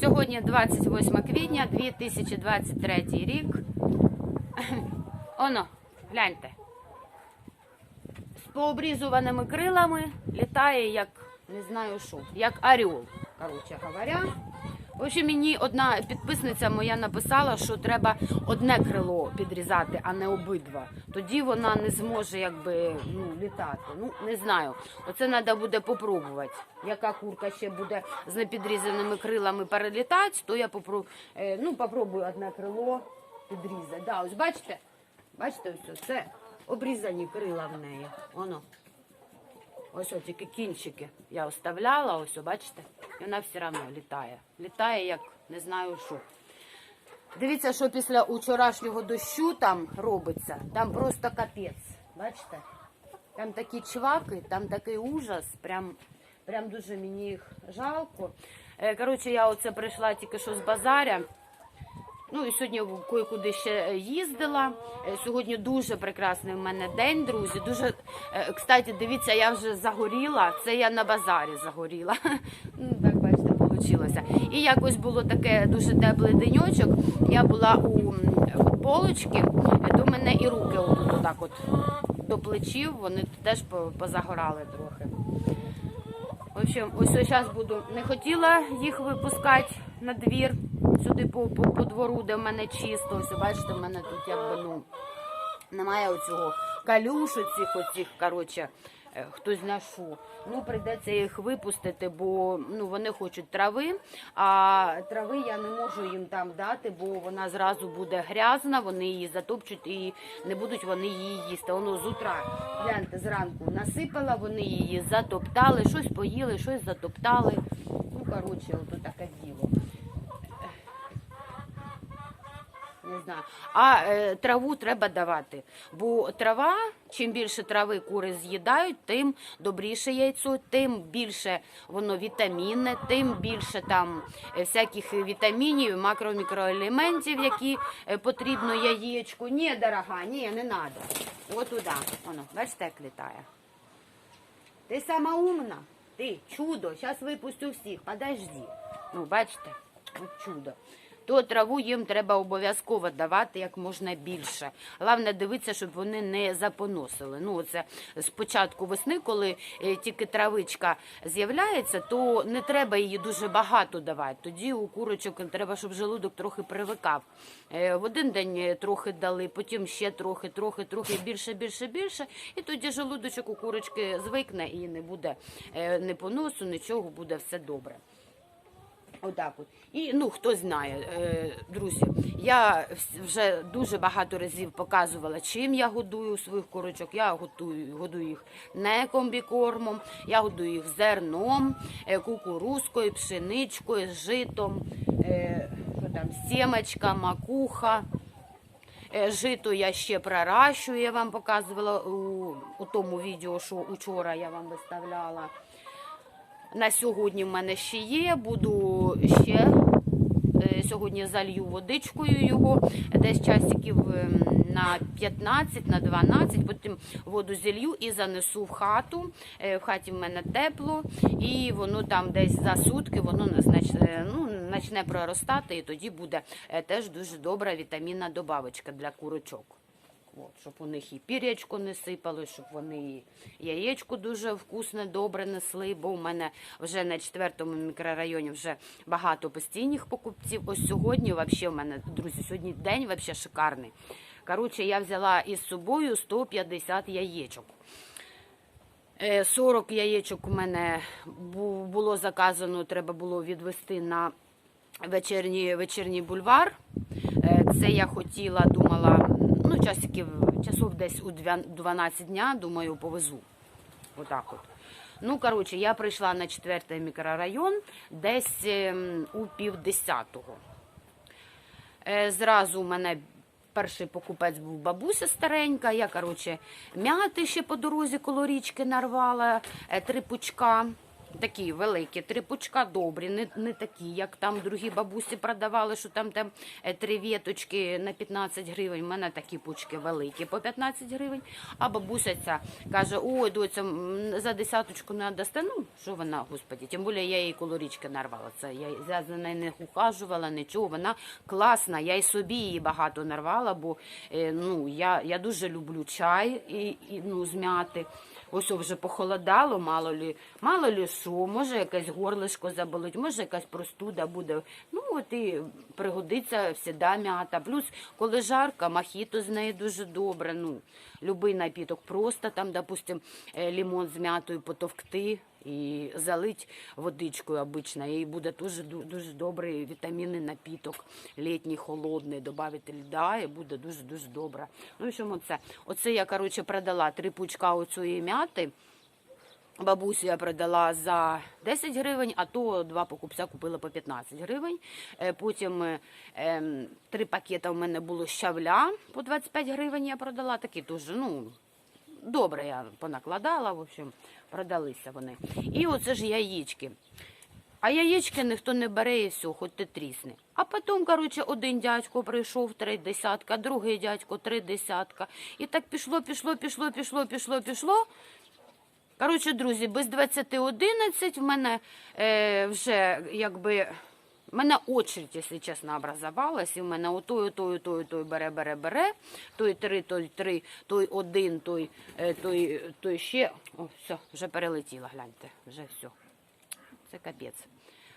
Сьогодні 28 квітня 2023 рік. Оно, гляньте. З пообрізуваними крилами літає як не знаю що, як орел, коротше говоря. В мені одна підписниця моя написала, що треба одне крило підрізати, а не обидва. Тоді вона не зможе якби ну, літати. Ну не знаю. Оце треба буде попробувати. Яка курка ще буде з непідрізаними крилами перелітати, то я попробую, ну, попробую одне крило підрізати. Да, ось бачите? Бачите, ось це обрізані крила в неї. Воно. Ось ось тільки кінчики я оставляла, ось, о, бачите? І вона все одно літає. Літає, як не знаю що. Дивіться, що після вчорашнього дощу там робиться. Там просто капець. Бачите? Там такі чваки, там такий ужас. Прям, прям дуже мені їх жалко. Е, Коротше, я оце прийшла тільки що з базаря. Ну і сьогодні кое-куди ще їздила. Е, Сьогодні дуже прекрасний в мене день, друзі. Дуже е, кстати, дивіться, я вже загоріла. Це я на базарі загоріла. Ну так бачите, вийшло. І якось було таке дуже теплий деньочок. Я була у полочки, е, до мене і руки отут от до плечів. Вони теж позагорали трохи. В общем, ось зараз буду. Не хотіла їх випускати на двір сюди по, по, по двору, де в мене чисто. Ось бачите, в мене тут якби ну немає оцього калюш, оцих, оцих, коротше, е, хтось зна що. Ну, прийдеться їх випустити, бо ну, вони хочуть трави, а трави я не можу їм там дати, бо вона зразу буде грязна, вони її затопчуть і не будуть вони її їсти. Воно з утра, гляньте, зранку насипала, вони її затоптали, щось поїли, щось затоптали. Ну, коротше, ото таке діло. Не знаю. А е, траву треба давати. Бо трава, чим більше трави кури з'їдають, тим добріше яйцо, тим більше воно вітамінне, тим більше там е, всяких вітамінів, макро-мікроелементів, які е, потрібно яєчку. Ні, дорога, ні, не треба. От. Воно, бачите, як літає. Ти сама умна. Ти чудо. Зараз випустю всіх. Подожди. Ну, бачите, от чудо. То траву їм треба обов'язково давати як можна більше. Головне дивитися, щоб вони не запоносили. Ну, це з початку весни, коли е, тільки травичка з'являється, то не треба її дуже багато давати. Тоді у курочок треба, щоб желудок трохи привикав. Е, В один день е, трохи дали, потім ще трохи, трохи, трохи більше, більше, більше. І тоді желудочок у курочки звикне і не буде е, ні поносу, нічого, буде все добре. Отак от. І ну хто знає, е, друзі, я вже дуже багато разів показувала, чим я годую своїх курочок. Я готую, годую їх не комбікормом, я годую їх зерном, е, кукурузкою, пшеничкою, житом, е, що там, сімечка, макуха. Жито я ще проращую, я вам показувала у, у тому відео, що учора я вам виставляла. На сьогодні в мене ще є. Буду ще е, сьогодні залью водичкою його десь часиків ем, на 15, на 12, потім воду зілью і занесу в хату. Е, В хаті в мене тепло, і воно там десь за сутки воно ну, почне проростати, і тоді буде е, теж дуже добра вітамінна добавочка для курочок. От, щоб у них і пірячко не сипало, щоб вони яєчко дуже вкусне, добре несли, бо у мене вже на четвертому мікрорайоні вже багато постійних покупців. Ось сьогодні, взагалі, в мене, друзі, сьогодні день взагалі шикарний. Коротше, я взяла із собою 150 яєчок. Е, 40 яєчок у мене було заказано, треба було відвести на вечірній, вечірній бульвар. Е, Це я хотіла, думала, ну, часиків, часов десь у 12 дня, думаю, повезу. Отак от. Ну, коротше, я прийшла на четвертий мікрорайон десь ем, у півдесятого. Е, Зразу у мене перший покупець був бабуся старенька. Я, коротше, м'яти ще по дорозі коло річки нарвала, е, три пучка. Такі великі, три пучка добрі, не, не такі, як там другі бабусі продавали, що там, там е, три віточки на 15 гривень. У мене такі пучки великі по 15 гривень. А бабуся ця каже: ой, доця, за десяточку не дасте. Ну, що вона, господі, тим більше я їй колорічки нарвала. Це я, я за нею не ухажувала, нічого. Вона класна. Я й собі її багато нарвала, бо е, ну, я, я дуже люблю чай і, і, ну, з м'яти. Ось вже похолодало, мало лі, мало лі що, може якесь горлишко заболить, може якась простуда буде. Ну от і пригодиться всіда м'ята. Плюс, коли жарка, махіто з неї дуже добре. Ну, любий напіток, просто там, допустим, е, лимон з м'ятою потовкти і залить водичкою обично. І буде дуже дуже добрий вітамінний напіток, літній, холодний, додати льда, і буде дуже дуже добре. Ну і що це? Оце я коротше продала три пучка оцієї м'яти. Бабусю я продала за 10 гривень, а то два покупця купила по 15 гривень. Е, Потім е, ем, три пакета в мене було щавля по 25 гривень я продала. Такі дуже, ну, добре я понакладала, в общем, продалися вони. І оце ж яєчки. А яєчки ніхто не бере і все, хоч ти трісни. А потім, коротше, один дядько прийшов три десятка, другий дядько три десятка. І так пішло, пішло, пішло, пішло, пішло, пішло. Коротше, друзі, без 20.11 в мене е, вже якби. В мене очередь, якщо чесно, образувалась, і в мене отой, отой, отой, отой бере, бере, бере, той три, той три, той один, той, е, той, той ще. О, все, вже перелетіло, гляньте, вже все. Це капець.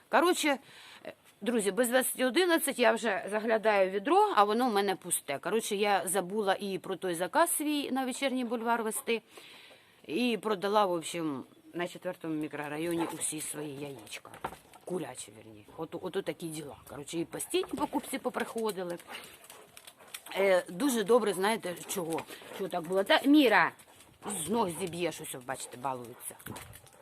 Коротше, е, друзі, без 20.11 я вже заглядаю в відро, а воно в мене пусте. Коротше, я забула і про той заказ свій на вечірній бульвар вести. І продала, в общем, на четвертому мікрорайоні усі свої яєчка. Курячі, верні. От, от такі діла. Коротше, і постійні покупці поприходили. Е, дуже добре, знаєте, чого? Чого так було? Та Міра, з ног зіб'єш, ось, бачите, балуються.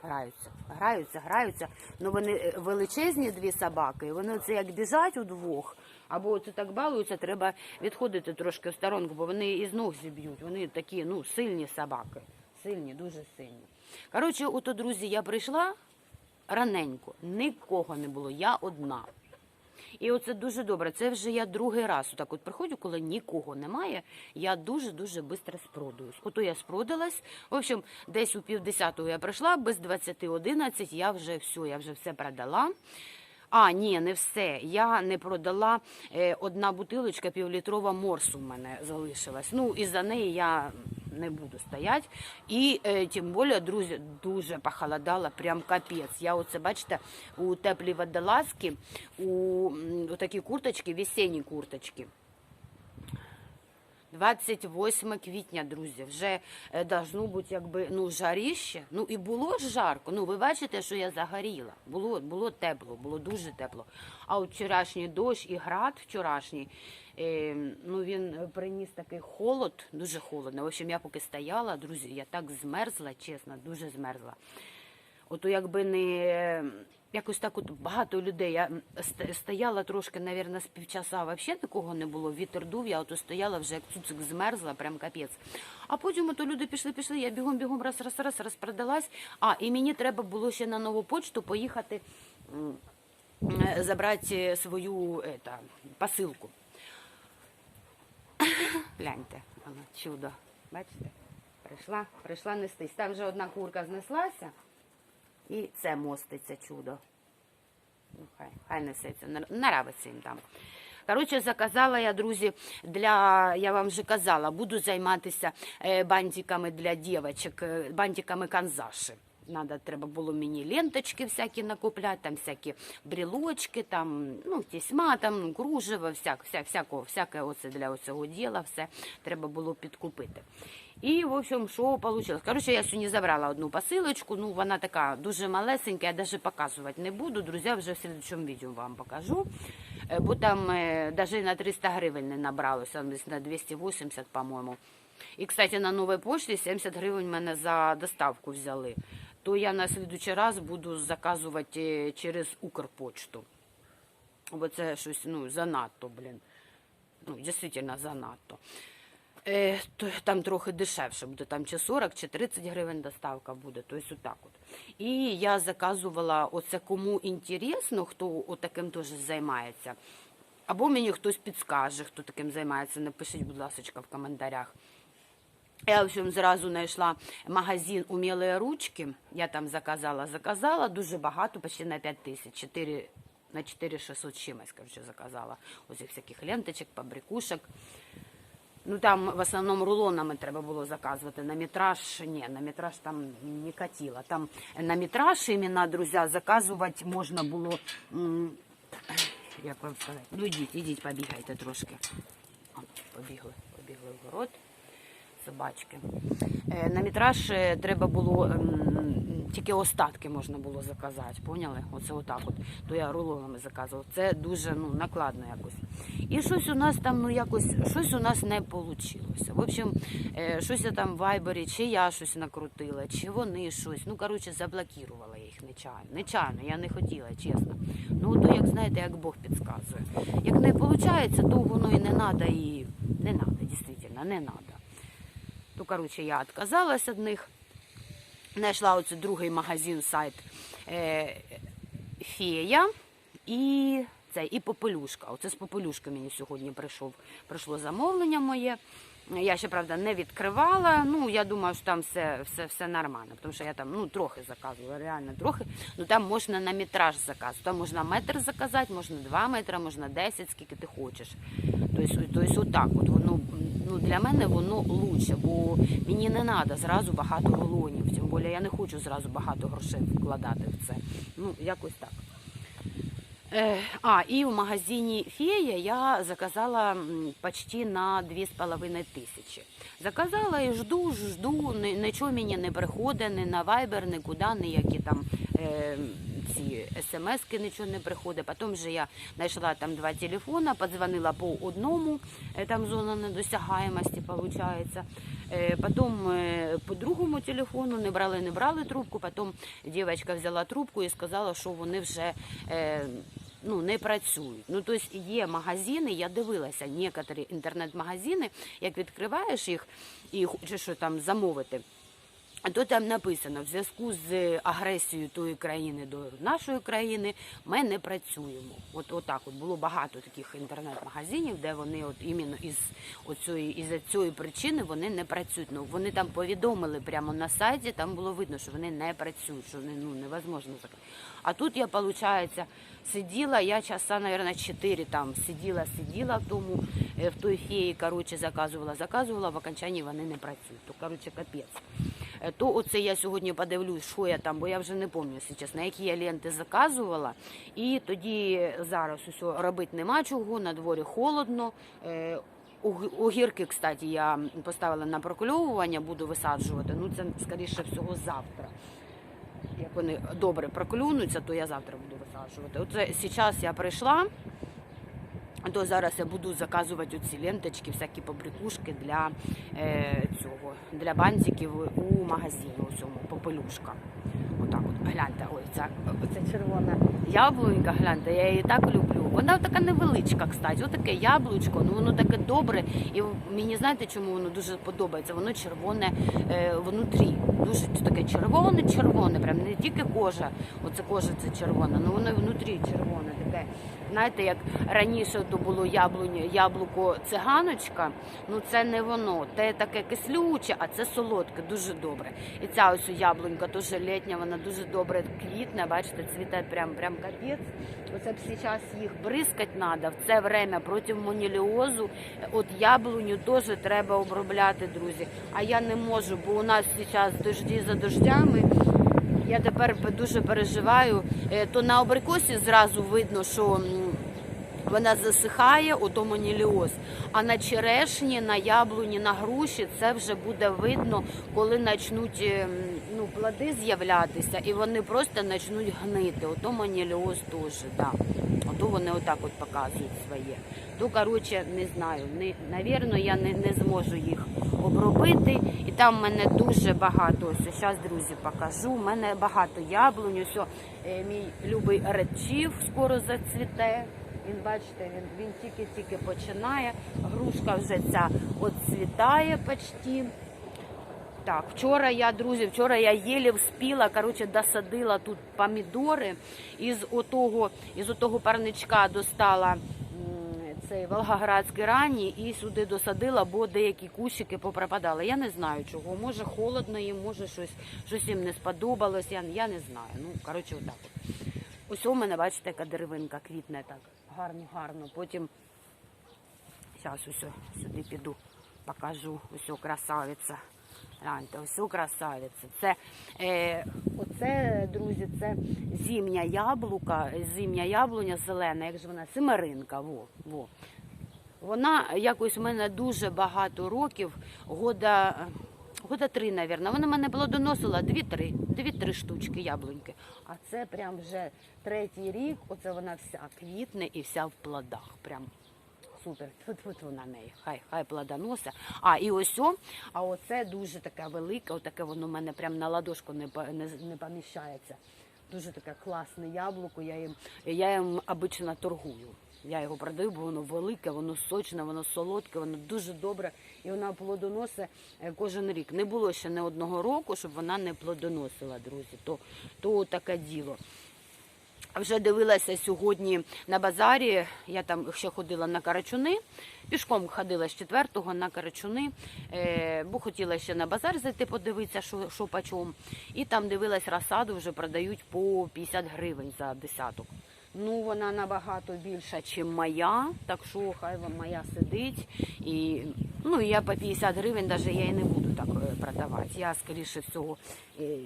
Граються, граються, граються. Ну вони е, величезні дві собаки, вони це як біжать удвох. Або це так балуються, треба відходити трошки в сторонку, бо вони із ног зіб'ють. Вони такі, ну, сильні собаки. Сильні, дуже сильні. Коротше, ото, друзі, я прийшла раненько, нікого не було, я одна. І оце дуже добре. Це вже я другий раз так от приходжу, коли нікого немає. Я дуже дуже швидко спродуюсь. Ото я спродалась. В общем, десь у півдесятого я прийшла, без 20.11 я вже все, я вже все продала. А, ні, не все. Я не продала е, одна бутилочка півлітрова морсу в мене залишилась. Ну і за неї я не буду стояти. І е, тим більше, друзі, дуже похолодало, прям капець. Я оце, бачите, у теплі водолазки, у, у такі курточки, весенні курточки. 28 квітня, друзі, вже е, должно бути якби ну жаріще. Ну і було ж жарко. Ну ви бачите, що я загоріла. Було було тепло, було дуже тепло. А от вчорашній дощ і град вчорашній, е, ну він приніс такий холод, дуже холодно. В общем, я поки стояла, друзі, я так змерзла, чесно, дуже змерзла. Ото якби не якось так от багато людей. Я стояла трошки, навірно, з півчаса взагалі нікого не було. Вітер дув, я ото стояла вже як цуцик змерзла, прям капець. А потім ото люди пішли, пішли, я бігом, бігом, раз, раз, раз, розпродалась. А, і мені треба було ще на нову почту поїхати е, забрати свою ета, посилку. Гляньте, воно чудо. Бачите? Прийшла, прийшла нестись. Там вже одна курка знеслася. І це моститься чудо. Ну, хай, хай несеться, нар- нравиться їм там. Коротше, заказала я, друзі, для, я вам вже казала, буду займатися е, бантиками для дівчаток, е, бантиками канзаші. Надо, треба було мені ленточки всякі накупляти, там всякі брілочки, там, ну, тісьма, там, ну, кружево, всяк, вся, всякого, всяке оце для цього діла, все треба було підкупити. І, в общем, що вийшло? Коротше, я сьогодні забрала одну посилочку, ну, вона така дуже малесенька, я навіть показувати не буду, друзі, вже в слідчому відео вам покажу. Е, Бо там навіть на 300 гривень не набралося, на 280, по-моєму. І, кстати, на новій пошті 70 гривень мене за доставку взяли. То я на слідуючий раз буду заказувати е, через Укрпочту. Бо це щось ну, занадто, блін. Ну, дійсно занадто. Е, там трохи дешевше буде, там чи 40, чи 30 гривень доставка буде, тобто отак от. І я заказувала оце кому інтересно, хто отаким теж займається. Або мені хтось підскаже, хто таким займається. Напишіть, будь ласка, в коментарях. Я в зразу знайшла магазин «Умілі ручки. Я там заказала, заказала дуже багато, почти на 5 тисяч. 4, на 4600 чимось, короче, заказала. Ось всяких ленточок, побрякушек. Ну там в основному рулонами треба було заказувати. На метраж ні, на метраж там не катіло. Там на метраж іменно, друзі, заказувати можна було. Як вам сказати? Ну йдіть, ідіть, побігайте трошки. Побігли, побігли в город. Собачки. Е, На метраж е, треба було ем, тільки остатки можна було заказати, поняли? Оце отак от. То я рулонами заказувала. Це дуже ну, накладно якось. І щось у нас там, ну якось, щось у нас не вийшло. В общем, е, щось я там в вайбері, чи я щось накрутила, чи вони щось. Ну, коротше, заблокувала я їх нечайно. Нечайно, я не хотіла, чесно. Ну, то як знаєте, як Бог підказує. Як не виходить, то воно і не треба, і не треба, дійсно, не треба. То, коротше, я відказалась від них. Знайшла оце другий магазин, сайт е, Фея і це, і Попелюшка. Оце з Попелюшки мені сьогодні прийшов, прийшло замовлення моє. Я ще, правда, не відкривала. Ну, я думаю, що там все, все, все нормально, тому що я там ну, трохи заказувала, реально трохи. Ну там можна на метраж заказувати. Там можна метр заказати, можна два метри, можна 10, скільки ти хочеш. Тобто, тобто отак от воно ну, для мене воно лучше, бо мені не треба зразу багато рулонів. Тим більше я не хочу зразу багато грошей вкладати в це. Ну, якось так. Е, А, і в магазині Фея я заказала почти на 2,5 тисячі. Заказала і жду, жду, нічого мені не приходить, ні на Viber, нікуди, ніякі там е, ці смски нічого не приходить. Потім вже я знайшла там два телефони, подзвонила по одному, е, там зона недосягаємості, виходить. Е, Потім по другому телефону не брали, не брали трубку. Потім дівчинка взяла трубку і сказала, що вони вже ну, не працюють. Ну, тобто є магазини, я дивилася, некоторі інтернет-магазини, як відкриваєш їх і хочеш що там замовити. То там написано, в зв'язку з агресією тої країни до нашої країни ми не працюємо. От отак от було багато таких інтернет-магазинів, де вони от іменно із оцієї із цієї причини вони не працюють. Ну вони там повідомили прямо на сайті, там було видно, що вони не працюють, що вони ну невозможно зак- А тут я, виходить, сиділа, я часа, мабуть, 4 там сиділа, сиділа в тому, е, в той феї, коротше, заказувала, заказувала, в окончанні вони не працюють. То, коротше, капець. Е, То оце я сьогодні подивлюсь, що я там, бо я вже не пам'ятаю, чесно, які я ленти заказувала. І тоді зараз усе робити нема чого, на дворі холодно. Е, Огірки, кстати, я поставила на прокульовування, буду висаджувати. Ну це скоріше всього завтра. Як вони добре проклюнуться, то я завтра буду висаджувати. Оце зараз я прийшла. То зараз я буду заказувати оці ленточки, всякі побрякушки для е, цього, для бантиків у магазині у цьому попелюшка. Отак от, гляньте, ой, ця, оця червона яблунька, гляньте, я її так люблю. Вона така невеличка, кстати, отаке яблучко, ну воно таке добре. І мені знаєте, чому воно дуже подобається? Воно червоне е, внутрі. Дуже таке червоне, червоне, прям не тільки кожа, оце кожа це червона, ну воно внутрі червоне таке. Знаєте, як раніше то було яблунь, яблуко циганочка, ну це не воно. Те таке кислюче, а це солодке, дуже добре. І ця ось яблунька теж літня, вона дуже добре квітне, бачите, цвіте прям, прям капець. Оце б зараз їх бризкати треба в це время проти моніліозу. От яблуню теж треба обробляти, друзі. А я не можу, бо у нас зараз дожді за дождями. Я тепер дуже переживаю. Е, То на абрикосі зразу видно, що вона засихає, ото моніліоз. А на черешні, на яблуні, на груші це вже буде видно, коли почнуть ем, ну, плоди з'являтися, і вони просто почнуть гнити. Ото моніліоз теж, да. Ото вони отак от показують своє. То, коротше, не знаю, не, навірно, я не, не зможу їх обробити. І там в мене дуже багато. Зараз, друзі, покажу. У мене багато яблунь. Ось, е, мій любий редчів скоро зацвіте. Він, бачите, він, він тільки-тільки починає. Грушка вже ця отцвітає почти. Так, вчора я, друзі, вчора я єлі вспіла, коротше, досадила тут помідори. Із отого, із отого парничка достала цей волгоградський ранній і сюди досадила, бо деякі кущики попропадали. Я не знаю чого. Може холодно їм, може щось, щось їм не сподобалось. Я, я не знаю. Ну, коротше, отак. От. Ось у мене, бачите, яка деревинка квітне так. Гарно, гарно. Потім зараз ось сюди піду, покажу. Ось красавиця. Гляньте, ось красавиця. Це, е, оце, друзі, це зімня яблука, зімня яблуня зелена, як же вона, семеринка. Во, во. Вона якось у мене дуже багато років, года, года три, мабуть. Вона мене плодоносила дві-три, дві-три штучки яблуньки. А це прям вже третій рік, оце вона вся квітне і вся в плодах. Прям супер. Тут от вона неї. Хай хай плодоноса. А і ось о, а оце дуже таке велике, отаке воно в мене прям на ладошку не, не, не поміщається. Дуже таке класне яблуко. Я їм, я їм обично торгую. Я його продаю, бо воно велике, воно сочне, воно солодке, воно дуже добре. І вона плодоносить е, кожен рік. Не було ще не одного року, щоб вона не плодоносила, друзі. То, то таке діло. Вже дивилася сьогодні на базарі. Я там ще ходила на карачуни. Пішком ходила з четвертого на карачуни, е, бо хотіла ще на базар зайти, подивитися, що, що по чому. І там дивилась розсаду, вже продають по 50 гривень за десяток. Ну, вона набагато більша, ніж моя, так що хай вам моя сидить. І, ну, я по 50 гривень навіть я і не буду так е, продавати. Я, скоріше всього, е,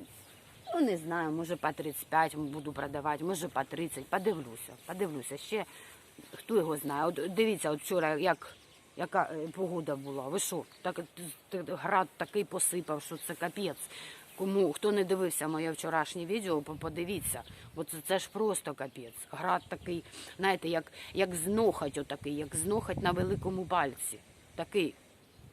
Ну, не знаю, може по 35 буду продавати, може по 30. Подивлюся, подивлюся. Ще хто його знає. От дивіться, от вчора як, яка е, погода була. Ви що, так, град такий посипав, що це капець. Кому хто не дивився моє вчорашнє відео, подивіться, бо це, це ж просто капець. Град такий, знаєте, як, як знохать, отакий, як знохать на великому пальці. Такий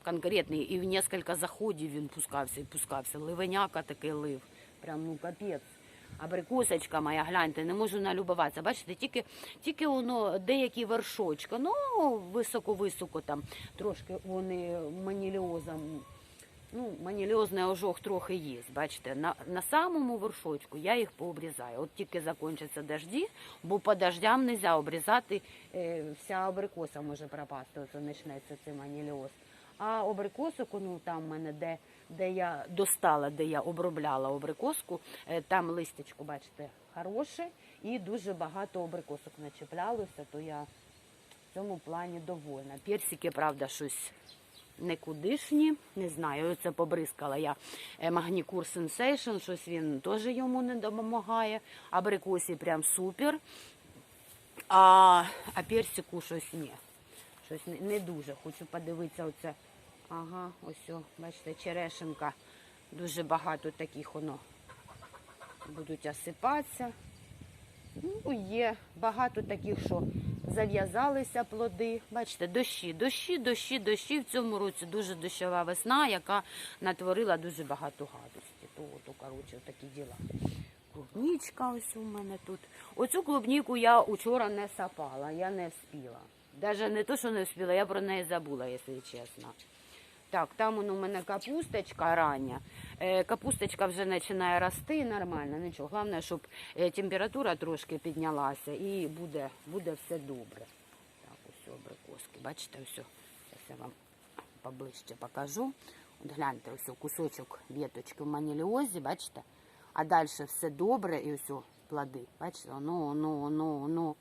конкретний. І в несколько заходів він пускався і пускався. Ливеняка такий лив. Прям ну капець. Абрикосочка моя, гляньте, не можу налюбуватися. Бачите, тільки, тільки воно деякі вершочки, ну високо-високо там, трошки вони маніліозом. Ну, маніліозний ожог трохи є, бачите, на, на самому вершочку я їх пообрізаю. От тільки закінчаться дожді, бо по дождям не можна обрізати, е, вся абрикоса може пропасти, оце почнеться цей маніліоз. А абрикосику, ну там в мене, де, де я достала, де я обробляла абрикоску, е, там листячко, бачите, хороше і дуже багато абрикосок начеплялося, то я в цьому плані довольна. Персики, правда, щось никудишні, не знаю, це побризкала я е, Магнікур Sensation, щось він теж йому не допомагає. Абрикосі прям супер. А, а персику щось ні. Щось не, не дуже. Хочу подивитися оце. Ага, ось, бачите, черешенка. Дуже багато таких воно будуть осипатися. Ну, є багато таких, що зав'язалися плоди. Бачите, дощі, дощі, дощі, дощі. В цьому році дуже дощова весна, яка натворила дуже багато гадості. То, то коротше, такі діла. Клубнічка ось у мене тут. Оцю клубніку я учора не сапала, я не вспіла. Даже не то, що не вспіла, я про неї забула, якщо чесно. Так, там у мене капусточка рання. Е, капусточка вже починає рости нормально, нічого. Головне, щоб е, температура трошки піднялася і буде, буде все добре. Так, ось абрикоски. Бачите, ось. Зараз я вам поближче покажу. От гляньте, ось кусочок віточки в маніліозі, бачите? А далі все добре і ось плоди. Бачите, ну, ну, ну, ну.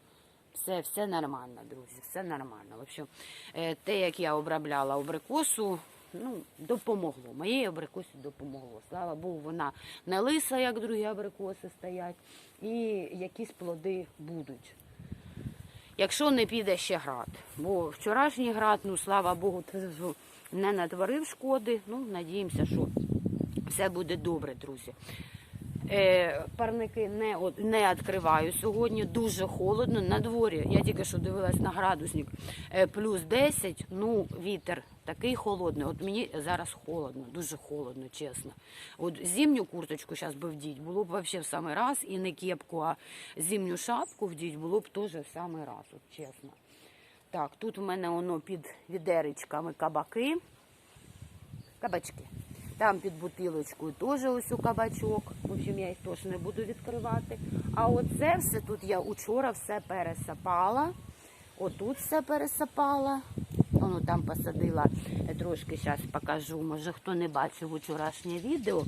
Все, все нормально, друзі, все нормально. В общем, е, те, як я обробляла абрикосу, ну, допомогло. Моєї абрикосі допомогло. Слава Богу, вона не лиса, як другі абрикоси стоять, і якісь плоди будуть. Якщо не піде ще град. Бо вчорашній град, ну слава Богу, не натворив шкоди. Ну, надіємося, що все буде добре, друзі. Е, парники не, не відкриваю сьогодні, дуже холодно. На дворі, я тільки що дивилась на градусник, е, плюс 10, ну, вітер такий холодний. От мені зараз холодно, дуже холодно, чесно. От зимню курточку зараз би вдіть, було б взагалі в самий раз, і не кепку, а зимню шапку вдіть було б теж в самий раз, от чесно. Так, тут у мене воно під відеречками кабаки. Кабачки. Там під бутилочкою теж ось у кабачок. В общем, я їх теж не буду відкривати. А оце все тут я учора все пересапала. Отут все пересапала. Воно там посадила е, трошки, зараз покажу. Може хто не бачив вчорашнє відео.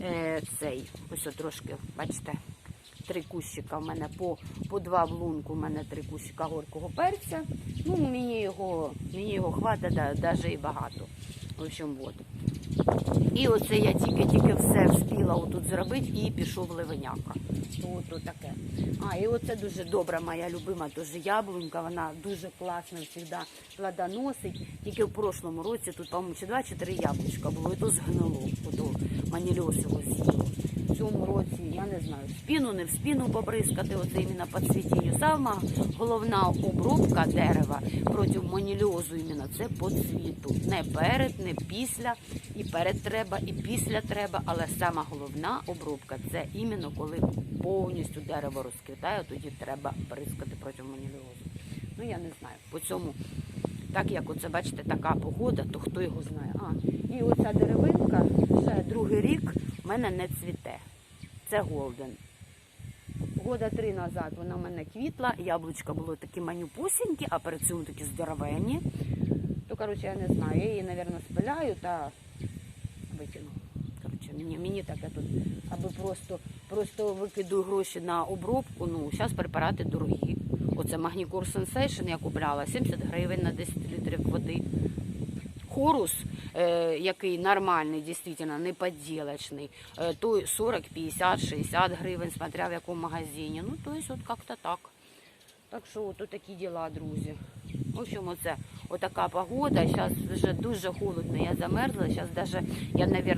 Е, цей, ось трошки, бачите, три кущика в мене по, по два в лунку, у мене три кущика горького перця. Ну, мені його, мені його хватить навіть і багато. В общем, от. І оце я тільки-тільки все встигла отут зробити і пішов ливеняка. От, таке. А, і оце дуже добра моя любима теж яблунька, вона дуже класно завжди плодоносить. Тільки в прошлому році тут, по-моєму, чи два чи три яблучка було, і то згнило, ото манільос його з'їло. Цьому році, я не знаю, в спину, не в спину побризкати, оце іменно по цвітінню. Сама головна обробка дерева проти манільозу іменно це по цвіту. Не перед, не після. І перед треба, і після треба, але сама головна обробка це іменно коли повністю дерево розквітає, тоді треба бризкати проти манільозу. Ну я не знаю. По цьому, так як оце бачите, така погода, то хто його знає. А, і оця деревинка ще другий рік в мене не цвіте. Це голден. Года три назад вона в мене квітла, яблучка було такі манюпусінькі, а перед цим такі здоровенні. То, коротше, я не знаю, я її, мабуть, спиляю та викину. Коротше, мені, мені таке тут, аби просто, просто викидую гроші на обробку. Ну, зараз препарати дорогі. Оце Магнікур Sensation я купляла 70 гривень на 10 літрів води. Хорус, який нормальний, дійсно, не поділочний, то 40, 50, 60 гривень, смотря в якому магазині. Ну, тобто, от як-то так. Так що от такі діла, друзі. В общем, оце отака погода. Зараз вже дуже холодно, я замерзла. Зараз даже я, мабуть,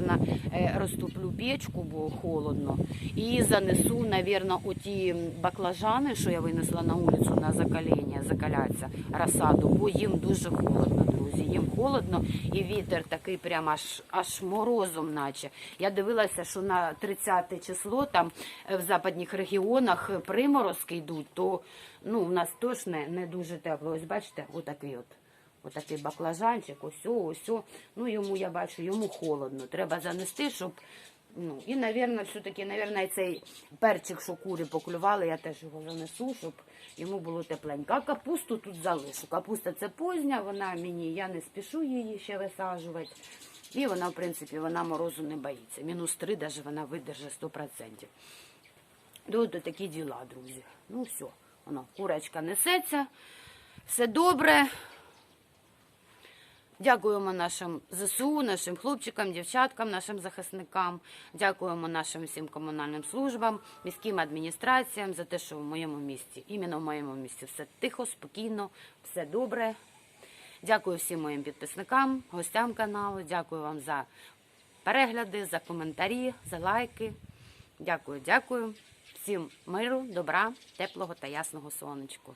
розтоплю печку, бо холодно. І занесу, мабуть, оті баклажани, що я винесла на вулицю на закалення, закаляться, розсаду, бо їм дуже холодно, друзі. Їм холодно і вітер такий прямо аж, аж морозом, наче. Я дивилася, що на 30 число там е, в западних регіонах приморозки йдуть, то ну, у нас теж не, не дуже тепло. Ось бачите, отакий от. Отакий баклажанчик, ось, ось. Ну, йому, я бачу, йому холодно. Треба занести, щоб. Ну, і, напевно, все-таки, напевно, цей перчик, що кури поклювали, я теж його занесу, щоб йому було тепленько. А капусту тут залишу. Капуста це позня, вона мені, я не спішу її ще висаджувати. І вона, в принципі, вона морозу не боїться. Мінус 3 навіть вона видержить 100%. Тут такі діла, друзі. Ну все, воно, курочка несеться, все добре. Дякуємо нашим ЗСУ, нашим хлопчикам, дівчаткам, нашим захисникам. Дякуємо нашим всім комунальним службам, міським адміністраціям за те, що в моєму місті, іменно в моєму місті, все тихо, спокійно, все добре. Дякую всім моїм підписникам, гостям каналу. Дякую вам за перегляди, за коментарі, за лайки. Дякую, дякую. Всім миру, добра, теплого та ясного сонечку.